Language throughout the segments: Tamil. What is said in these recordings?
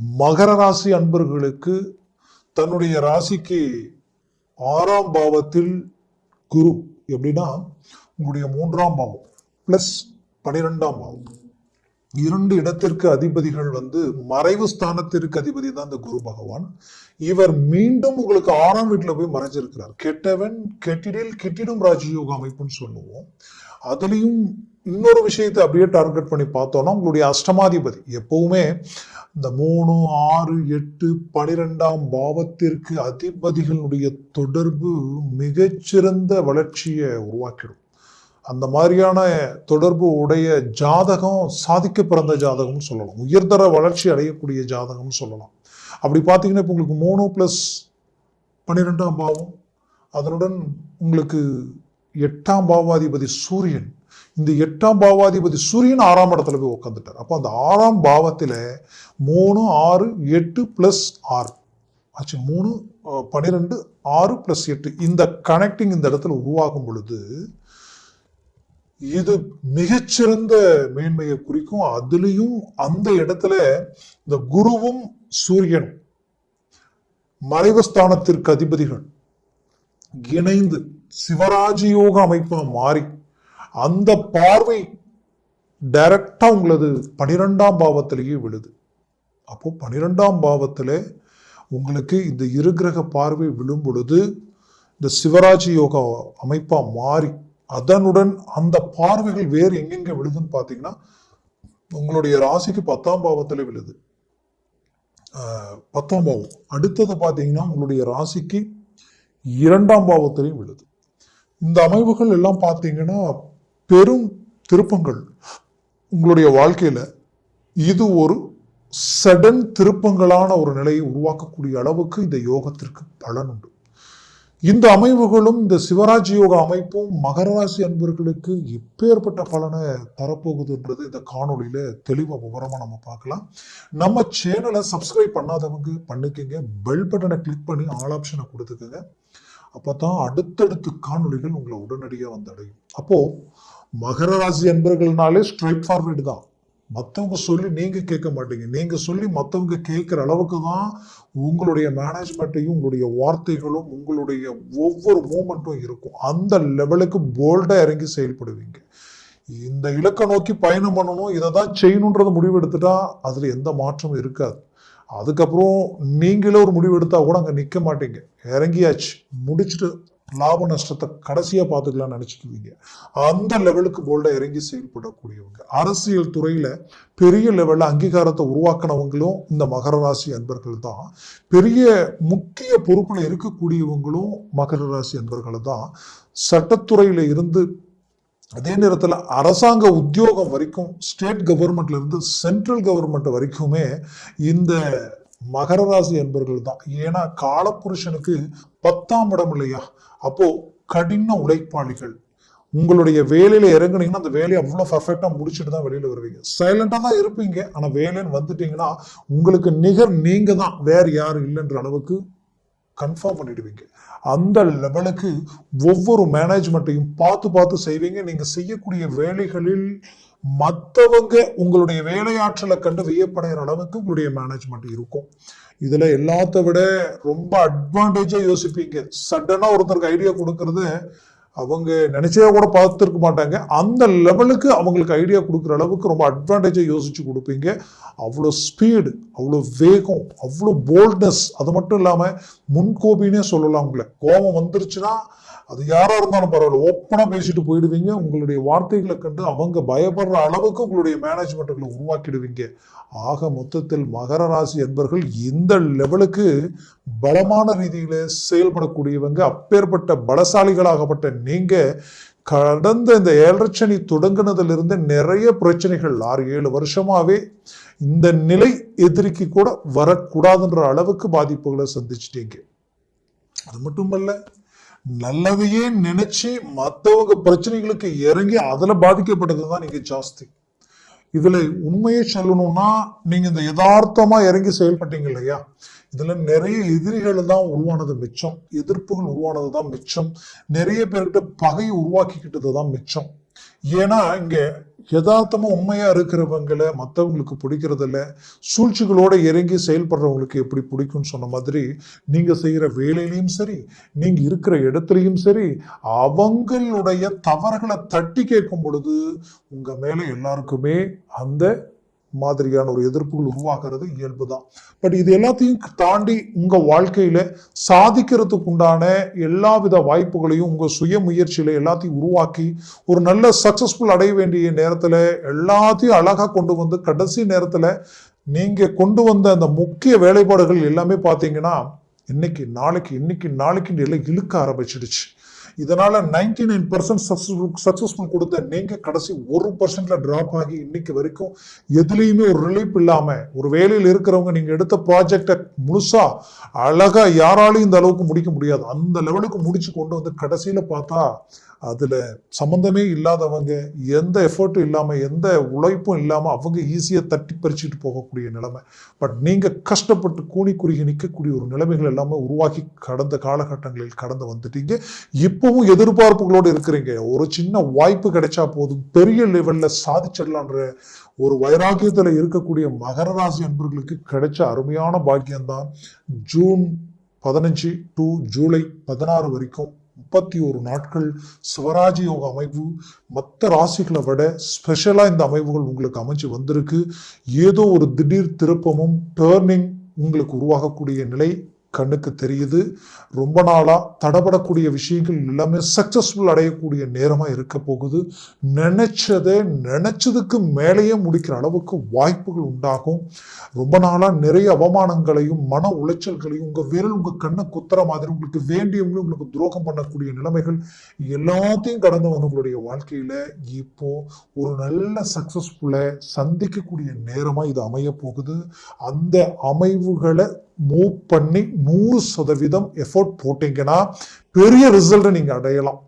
மகர ராசி அன்பர்களுக்கு தன்னுடைய ராசிக்கு ஆறாம் பாவத்தில் குரு எப்படின்னா உங்களுடைய மூன்றாம் பாவம் பிளஸ் பனிரெண்டாம் பாவம். இரண்டு இடத்திற்கு அதிபதிகள் வந்து மறைவு ஸ்தானத்திற்கு அதிபதி தான் இந்த குரு பகவான். இவர் மீண்டும் உங்களுக்கு ஆறாம் வீட்டில் போய் மறைஞ்சிருக்கிறார். கெட்டவன் கெட்டிடில் கெட்டிடும் ராஜயோக அமைப்புன்னு சொல்லுவோம். அதுலேயும் இன்னொரு விஷயத்தை அப்படியே டார்கெட் பண்ணி பார்த்தோம்னா உங்களுடைய அஷ்டமாதிபதி. எப்பவுமே இந்த மூணு ஆறு எட்டு பனிரெண்டாம் பாவத்திற்கு அதிபதிகளுடைய தொடர்பு மிகச்சிறந்த வளர்ச்சியை உருவாக்கிடும். அந்த மாதிரியான தொடர்பு உடைய ஜாதகம் சாதிக்க பிறந்த ஜாதகம்னு சொல்லலாம். உயர்தர வளர்ச்சி அடையக்கூடிய ஜாதகம்னு சொல்லலாம். அப்படி பார்த்தீங்கன்னா இப்போ உங்களுக்கு மூணு ப்ளஸ் பன்னிரெண்டாம் பாவம். அதனுடன் உங்களுக்கு எட்டாம் பாவாதிபதி சூரியன். இந்த எட்டாம் பாவாதிபதி சூரியன் ஆறாம் இடத்துல போய் உட்காந்துட்டார் அப்போ அந்த ஆறாம் பாவத்தில் மூணு ஆறு எட்டு ப்ளஸ் ஆறு. ஆச்சு மூணு பன்னிரெண்டு ஆறு ப்ளஸ் எட்டு. இந்த கனெக்டிங் இந்த இடத்துல உருவாகும் பொழுது இது மிகச்சிறந்த மேன்மையை குறிக்கும். அதுலேயும் அந்த இடத்துல இந்த குருவும் சூரியனும் மறைவஸ்தானத்திற்கு அதிபதிகள் இணைந்து சிவராஜயோக அமைப்பாக மாறி அந்த பார்வை டைரக்டாக உங்களது பனிரெண்டாம் பாவத்திலேயே விழுது. அப்போது பனிரெண்டாம் பாவத்தில் உங்களுக்கு இந்த இருகிரக பார்வை விழும் பொழுது இந்த சிவராஜ் யோகா அமைப்பாக மாறி அதனுடன் அந்த பார்வைகள் வேறு எங்கெங்கே விழுதுன்னு பார்த்தீங்கன்னா உங்களுடைய ராசிக்கு பத்தாம் பாவத்தில் விழுது. பத்தாம் பாவம். அடுத்தது பார்த்தீங்கன்னா உங்களுடைய ராசிக்கு இரண்டாம் பாவத்திலையும் விழுது. இந்த அமைவுகள் எல்லாம் பார்த்தீங்கன்னா பெரும் திருப்பங்கள் உங்களுடைய வாழ்க்கையில். இது ஒரு சடன் திருப்பங்களான ஒரு நிலையை உருவாக்கக்கூடிய அளவுக்கு இந்த யோகத்திற்கு பலன் உண்டு. இந்த அமைவுகளும் இந்த சிவராஜ் யோக அமைப்பும் மகர ராசி அன்பர்களுக்கு எப்பேற்பட்ட பலனை தரப்போகுதுன்றது இந்த காணொலியில் தெளிவாக விவரமாக நம்ம பார்க்கலாம். நம்ம சேனலை சப்ஸ்கிரைப் பண்ணாதவங்க பண்ணிக்கங்க. பெல் பட்டனை கிளிக் பண்ணி ஆல் ஆப்ஷனை கொடுத்துக்கோங்க. அப்போ தான் அடுத்தடுத்து காணொளிகள் உங்களை உடனடியாக வந்தடையும். அப்போது மகர ராசி அன்பர்கள்னாலே ஸ்ட்ரைட் ஃபார்வர்டு தான். மற்றவங்க சொல்லி நீங்கள் கேட்க மாட்டீங்க. நீங்கள் சொல்லி மற்றவங்க கேட்குற அளவுக்கு தான் உங்களுடைய மேனேஜ்மெண்ட்டையும் உங்களுடைய வார்த்தைகளும் உங்களுடைய ஒவ்வொரு மூமெண்ட்டும் இருக்கும். அந்த லெவலுக்கு போல்டாக இறங்கி செயல்படுவீங்க. இந்த இலக்கை நோக்கி பயணம் பண்ணணும் இதை தான் செய்யணுன்றத முடிவு எடுத்துட்டா எந்த மாற்றமும் இருக்காது. அதுக்கப்புறம் நீங்களே ஒரு முடிவு எடுத்தால் கூட அங்கே நிற்க மாட்டீங்க. இறங்கியாச்சு. முடிச்சுட்டு லாப நஷ்டத்தை கடைசியாக பார்த்துக்கலாம்னு நினச்சிக்குவீங்க. அந்த லெவலுக்கு போல்டாக இறங்கி செயல்படக்கூடியவங்க. அரசியல் துறையில் பெரிய லெவலில் அங்கீகாரத்தை உருவாக்கினவங்களும் இந்த மகர ராசி அன்பர்கள் தான். பெரிய முக்கிய பொறுப்பில் இருக்கக்கூடியவங்களும் மகர ராசி அன்பர்கள் தான் சட்டத்துறையில் இருந்து அதே நேரத்தில் அரசாங்க உத்தியோகம் வரைக்கும் ஸ்டேட் கவர்மெண்ட்ல இருந்து சென்ட்ரல் கவர்மெண்ட் வரைக்குமே இந்த மகர ராசி என்பவர்கள் தான். ஏன்னா காலப்புருஷனுக்கு பத்தாம் இடம் இல்லையா? அப்போ கடின உழைப்பாளிகள். உங்களுடைய வேலையில இறங்குனீங்கன்னா அந்த வேலையை அவ்வளோ பர்ஃபெக்டா முடிச்சுட்டு தான் வெளியில வருவீங்க. சைலண்டா தான் இருப்பீங்க. ஆனா வேலைன்னு வந்துட்டீங்கன்னா உங்களுக்கு நிகர் நீங்க தான் வேற யாரும் இல்லைன்ற அளவுக்கு கன்ஃபார்ம் பண்ணிடுவீங்க. அந்த லெவலுக்கு ஒவ்வொரு மேனேஜ்மெண்ட்டையும் பார்த்து பார்த்து செய்வீங்க. நீங்கள் செய்யக்கூடிய வேலைகளில் மற்றவங்க உங்களுடைய வேலையாற்றலை கண்டு வியப்படைகிற அளவுக்கு உங்களுடைய மேனேஜ்மெண்ட் இருக்கும். இதில் எல்லாத்த விட ரொம்ப அட்வான்டேஜாக யோசிப்பீங்க. சடனாக ஒருத்தருக்கு ஐடியா கொடுக்கறது அவங்க நினச்சே கூட பார்த்துருக்க மாட்டாங்க. அந்த லெவலுக்கு அவங்களுக்கு ஐடியா கொடுக்குற அளவுக்கு ரொம்ப அட்வான்டேஜாக யோசித்து கொடுப்பீங்க. அவ்வளோ ஸ்பீடு அவ்வளோ வேகம் அவ்வளோ போல்ட்னஸ் அது மட்டும் இல்லாமல் முன்கோபின்னே சொல்லலாம் உங்களை. கோபம் வந்துருச்சுன்னா அது யாராக இருந்தாலும் பரவாயில்ல. ஓப்பனாக பேசிட்டு போயிடுவீங்க. உங்களுடைய வார்த்தைகளை கண்டு அவங்க பயப்படுற அளவுக்கு உங்களுடைய மேனேஜ்மெண்ட்டுகளை உருவாக்கிடுவீங்க. ஆக மொத்தத்தில் மகர ராசி என்பர்கள் இந்த லெவலுக்கு பலமான ரீதியில் செயல்படக்கூடியவங்க. அப்பேற்பட்ட பலசாலிகளாகப்பட்ட நீங்க கடந்த இந்த ஏழரச்சனி தொடங்கினதிலிருந்து நிறைய பிரச்சனைகள் ஆறு ஏழு வருஷமாவே இந்த நிலை எதிரிக்கு கூட வரக்கூடாதுன்ற அளவுக்கு பாதிப்புகளை சந்திச்சிட்டீங்க. அது மட்டுமல்ல நல்லதையே நினைச்சு மற்றவங்க பிரச்சனைகளுக்கு இறங்கி அதுல பாதிக்கப்படுறது தான் நீங்க ஜாஸ்தி. இதுல உண்மையை சொல்லணும்னா நீங்க இந்த யதார்த்தமா இறங்கி செயல்பட்டீங்க இல்லையா? இதுல நிறைய எதிரிகள் தான் உருவானது மிச்சம். எதிர்ப்புகள் உருவானது தான் மிச்சம். நிறைய பேர்கிட்ட பகையை உருவாக்கிக்கிட்டது தான் மிச்சம். ஏன்னா இங்க யதார்த்தமாக உண்மையாக இருக்கிறவங்களை மற்றவங்களுக்கு பிடிக்கிறதில்ல சூழ்ச்சிகளோடு இறங்கி செயல்படுறவங்களுக்கு எப்படி பிடிக்கும்னு சொன்ன மாதிரி நீங்கள் செய்கிற வேலையிலையும் சரி நீங்கள் இருக்கிற இடத்துலையும் சரி அவங்களுடைய தவறுகளை தட்டி கேட்கும் பொழுது உங்கள் மேலே எல்லாருக்குமே அந்த மாதிரியான ஒரு எதிர்ப்புகள் உருவாகிறது இயல்பு தான் பட் இது எல்லாத்தையும் தாண்டி உங்கள் வாழ்க்கையில் சாதிக்கிறதுக்கு உண்டான எல்லா வித வாய்ப்புகளையும் உங்கள் சுய முயற்சியில் எல்லாத்தையும் உருவாக்கி ஒரு நல்ல சக்ஸஸ்ஃபுல் அடைய வேண்டிய நேரத்தில் எல்லாத்தையும் அழகாக கொண்டு வந்து கடைசி நேரத்தில் நீங்கள் கொண்டு வந்த அந்த முக்கிய வேலைப்பாடுகள் எல்லாமே பார்த்தீங்கன்னா இன்னைக்கு நாளைக்கு இன்னைக்கு நாளைக்கு எல்லாம் இழுக்க ஆரம்பிச்சிடுச்சு. இதனால நைன்டி நைன் பர்சன்ட் சக்சஸ்ஃபுல் கொடுத்த நீங்க கடைசி ஒரு பர்சன்ட்ல டிராப் ஆகி இன்னைக்கு வரைக்கும் எதுலேயுமே ஒரு ரிலீஃப் இல்லாம ஒரு வேலையில் இருக்கிறவங்க நீங்க எடுத்த ப்ராஜெக்டை முழுசா அழகா யாராலையும் இந்த அளவுக்கு முடிக்க முடியாது. அந்த லெவலுக்கு முடிச்சு கொண்டு வந்து கடைசியில பார்த்தா அதில் சம்மந்தமே இல்லாதவங்க எந்த எஃபர்ட்டும் இல்லாமல் எந்த உழைப்பும் இல்லாமல் அவங்க ஈஸியாக தட்டி பறிச்சுட்டு போகக்கூடிய நிலைமை. பட் நீங்கள் கஷ்டப்பட்டு கூணி குறுகி நிற்கக்கூடிய ஒரு நிலைமைகள் எல்லாமே உருவாக்கி கடந்த காலகட்டங்களில் கடந்து வந்துட்டீங்க. இப்பவும் எதிர்பார்ப்புகளோடு இருக்கிறீங்க. ஒரு சின்ன வாய்ப்பு கிடைச்சா போதும். பெரிய லெவலில் சாதிச்சிடலான்ற ஒரு வைராக்கியத்தில் இருக்கக்கூடிய மகர ராசி அன்பர்களுக்கு கிடைச்ச அருமையான பாக்கியம்தான் ஜூன் பதினஞ்சு டு ஜூலை பதினாறு வரைக்கும் முப்பத்தி ஒரு நாட்கள் சிவராஜ யோக அமைவு. மற்ற ராசிகளை விட ஸ்பெஷலாக இந்த அமைவுகள் உங்களுக்கு அமைஞ்சு வந்திருக்கு. ஏதோ ஒரு திடீர் திருப்பமும் டேர்னிங் உங்களுக்கு உருவாகக்கூடிய நிலை கண்ணுக்கு தெரியுது. ரொம்ப நாளாக தடபடக்கூடிய விஷயங்கள் எல்லாமே சக்ஸஸ்ஃபுல் அடையக்கூடிய நேரமாக இருக்க போகுது. நினச்சதை நினைச்சதுக்கு மேலேயே முடிக்கிற அளவுக்கு வாய்ப்புகள் உண்டாகும். ரொம்ப நாளாக நிறைய அவமானங்களையும் மன உளைச்சல்களையும் உங்கள் விரல் உங்கள் கண்ணை குத்துற மாதிரி உங்களுக்கு வேண்டியவங்களும் உங்களுக்கு துரோகம் பண்ணக்கூடிய நிலைமைகள் எல்லாத்தையும் கடந்து வந்து உங்களுடைய வாழ்க்கையில் இப்போ ஒரு நல்ல சக்ஸஸ்ஃபுல்லை சந்திக்கக்கூடிய நேரமாக இது அமைய போகுது. அந்த அமைவுகளை மூவ் பண்ணி நூறு சதவீதம் எஃபோர்ட் போட்டீங்கன்னா பெரிய ரிசல்ட்டை நீங்கள் அடையலாம்.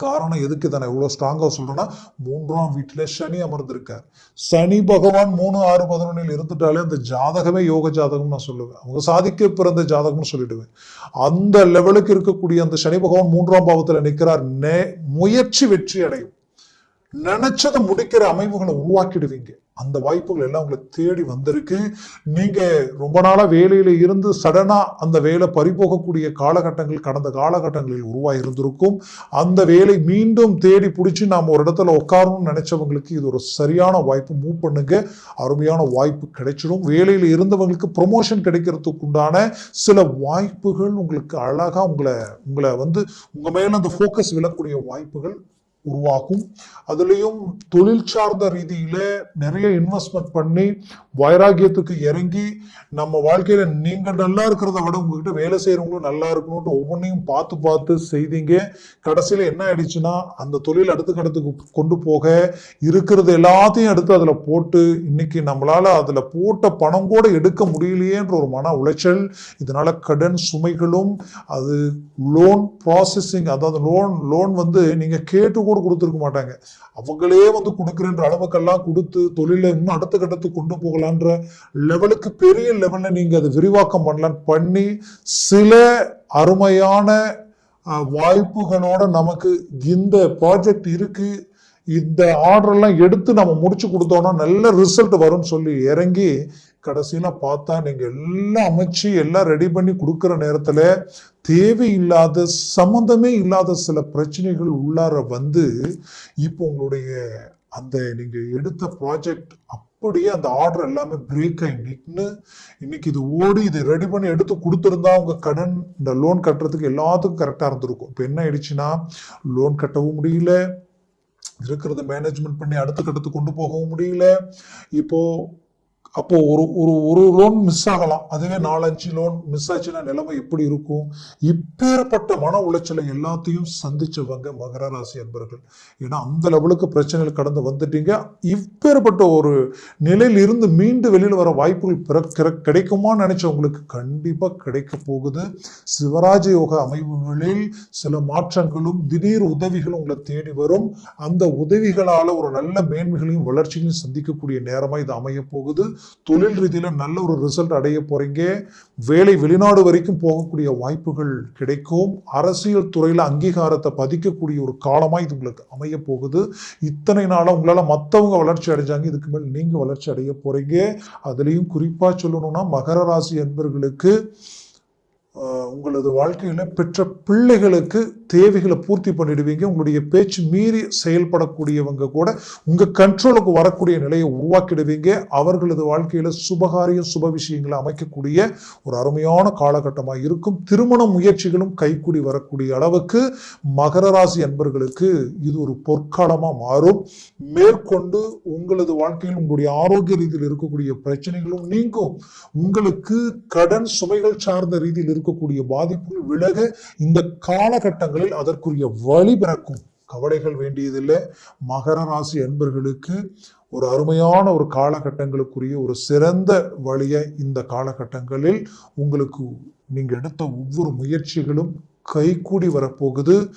காரணம் எதுக்கு இதை நான் இவ்வளோ ஸ்ட்ராங்காக சொல்கிறேன்னா மூன்றாம் வீட்டில் சனி அமர்ந்திருக்கார். சனி பகவான் மூணு ஆறு பதினொன்னில் இருந்துட்டாலே அந்த ஜாதகமே யோக ஜாதகம் நான் சொல்லுவேன். அவங்க சாதிக்க பிறந்த ஜாதகம்னு சொல்லிடுவேன். அந்த லெவலுக்கு இருக்கக்கூடிய அந்த சனி பகவான் மூன்றாம் பாவத்தில் நிற்கிறார் நே முயற்சி வெற்றி அடையும் நினைச்சதை முடிக்கிற அமைப்புகளை உருவாக்கிடுவீங்க. அந்த வாய்ப்புகள் எல்லாம் உங்களுக்கு தேடி வந்திருக்கு. நீங்க ரொம்ப நாளா வேலையில இருந்து சடனா அந்த வேலை பறிபோகக்கூடிய காலகட்டங்கள் கடந்த காலகட்டங்களில் உருவாகி இருந்திருக்கும் அந்த வேலை மீண்டும் தேடி பிடிச்சி நாம் ஒரு இடத்துல உட்காரணும்னு நினைச்சவங்களுக்கு இது ஒரு சரியான வாய்ப்பு. மூவ் பண்ணுங்க. அருமையான வாய்ப்பு கிடைச்சிடும். வேலையில இருந்தவங்களுக்கு ப்ரொமோஷன் கிடைக்கிறதுக்கு உண்டான சில வாய்ப்புகள் உங்களுக்கு அழகா உங்களை உங்களை வந்து உங்க மேல அந்த ஃபோக்கஸ் விழக்கூடிய வாய்ப்புகள் உருவாக்கும். அதுலேயும் தொழில் சார்ந்த ரீதியில நிறைய இன்வெஸ்ட்மெண்ட் பண்ணி வைராகியத்துக்கு இறங்கி நம்ம வாழ்க்கையில நீங்க நல்லா இருக்கிறத விட உங்ககிட்ட வேலை செய்யறவங்களும் நல்லா இருக்கணும்ட்டு ஒவ்வொன்றையும் பார்த்து பார்த்து செய்தீங்க. கடைசியில என்ன ஆயிடுச்சுன்னா அந்த தொழில் அடுத்த கடத்துக்கு கொண்டு போக இருக்கிறது எல்லாத்தையும் எடுத்து அதுல போட்டு இன்னைக்கு நம்மளால அதுல போட்ட பணம் கூட எடுக்க முடியலையேன்ற ஒரு மன உளைச்சல் இதனால கடன் சுமைகளும் அது லோன் ப்ராசஸிங் அதாவது லோன் லோன் வந்து நீங்க கேட்டு கூட கொடுத்துருக்க மாட்டாங்க. அவங்களே வந்து கொடுக்குறன்ற அளவுக்கெல்லாம் கொடுத்து தொழிலை இன்னும் அடுத்த கட்டத்துக்கு கொண்டு போகலான்ற லெவலுக்கு பெரிய லெவலில் நீங்கள் அதை விரிவாக்கம் பண்ணலான்னு பண்ணி சில அருமையான வாய்ப்புகளோட நமக்கு இந்த ப்ராஜெக்ட் இருக்கு. இந்த ஆர்டர் எல்லாம் எடுத்து நம்ம முடிச்சு கொடுத்தோன்னா நல்ல ரிசல்ட் வரும்னு சொல்லி இறங்கி கடைசியில பார்த்தா நீங்கள் எல்லாம் அமைச்சு எல்லாம் ரெடி பண்ணி கொடுக்குற நேரத்தில் தேவையில்லாத சம்மந்தமே இல்லாத சில பிரச்சனைகள் உள்ளார வந்து இப்போ உங்களுடைய அந்த நீங்கள் எடுத்த ப்ராஜெக்ட் அப்படியே அந்த ஆர்டர் எல்லாமே பிரேக் ஆகி நின்று இன்னைக்கு இது ஓடி இது ரெடி பண்ணி எடுத்து கொடுத்துருந்தா அவங்க கடன் இந்த லோன் கட்டுறதுக்கு எல்லாத்துக்கும் கரெக்டாக இருந்திருக்கும். இப்போ என்ன ஆயிடுச்சுன்னா லோன் கட்டவும் முடியல இருக்கிறத மேனேஜ்மெண்ட் பண்ணி அடுத்த கட்டத்துக்கு கொண்டு போகவும் முடியல. இப்போது அப்போ ஒரு ஒரு ஒரு லோன் மிஸ் ஆகலாம். அதுவே நாலஞ்சு லோன் மிஸ் ஆச்சுன்னா நிலைமை எப்படி இருக்கும்? இப்பேற்பட்ட மன உளைச்சலை எல்லாத்தையும் சந்திச்சவங்க மகர ராசி அன்பர்கள். ஏன்னா அந்த லெவலுக்கு பிரச்சனைகள் கடந்து வந்துட்டீங்க. இப்பேற்பட்ட ஒரு நிலையில் இருந்து மீண்டு வெளியில் வர வாய்ப்புகள் பிற- கிடைக்குமான்னு நினைச்சவங்களுக்கு கண்டிப்பாக கிடைக்க போகுது. சிவராஜ யோக அமைவுகளில் சில மாற்றங்களும் திடீர் உதவிகளும் உங்களை தேடி வரும். அந்த உதவிகளால் ஒரு நல்ல மேன்மைகளையும் வளர்ச்சிகளையும் சந்திக்கக்கூடிய நேரமாக இது அமைய போகுது. தொழில் ரீதியில நல்ல ஒரு ரிசல்ட் அடைய போறீங்க. வேலை வெளிநாடு வரைக்கும் போகக்கூடிய வாய்ப்புகள் கிடைக்கும். அரசியல் துறையில் அங்கீகாரத்தை பதிக்கக்கூடிய ஒரு காலமாக இது உங்களுக்கு அமைய போகுது. இத்தனை நாளா உங்களால மத்தவங்க வளர்ச்சி அடைஞ்சாங்க. இதுக்கு மேல் நீங்கள் வளர்ச்சி அடைய போறீங்க. அதுலயும் குறிப்பாக சொல்லணும்னா மகர ராசி என்பர்களுக்கு உங்களது வாழ்க்கையில் பெற்ற பிள்ளைகளுக்கு தேவைகளை பூர்த்தி பண்ணிடுவீங்க. உங்களுடைய பேச்சு மீறி செயல்படக்கூடியவங்க கூட உங்கள் கண்ட்ரோலுக்கு வரக்கூடிய நிலையை உருவாக்கிடுவீங்க. அவர்களது வாழ்க்கையில் சுபகாரியம் சுப விஷயங்களை அமைக்கக்கூடிய ஒரு அருமையான காலகட்டமாக இருக்கும். திருமண முயற்சிகளும் கைக்கூடி வரக்கூடிய அளவுக்கு மகர ராசி அன்பர்களுக்கு இது ஒரு பொற்காலமாக மாறும். மேற்கொண்டு உங்களது வாழ்க்கையில் உங்களுடைய ஆரோக்கிய ரீதியில் இருக்கக்கூடிய பிரச்சனைகளும் நீங்கும். உங்களுக்கு கடன் சுமைகள் சார்ந்த ரீதியில் இருக்கக்கூடிய பாதிப்புகள் விலக இந்த காலகட்டங்களில் அதற்குரிய வழி பிறக்கும். கவலைகள் வேண்டியதில்லை. மகர ராசி அன்பர்களுக்கு ஒரு அருமையான ஒரு காலகட்டங்களுக்குரிய ஒரு சிறந்த வழியை இந்த காலகட்டங்களில் உங்களுக்கு நீங்கள் எடுத்த ஒவ்வொரு முயற்சிகளும் கைகூடி வரப்போகுது.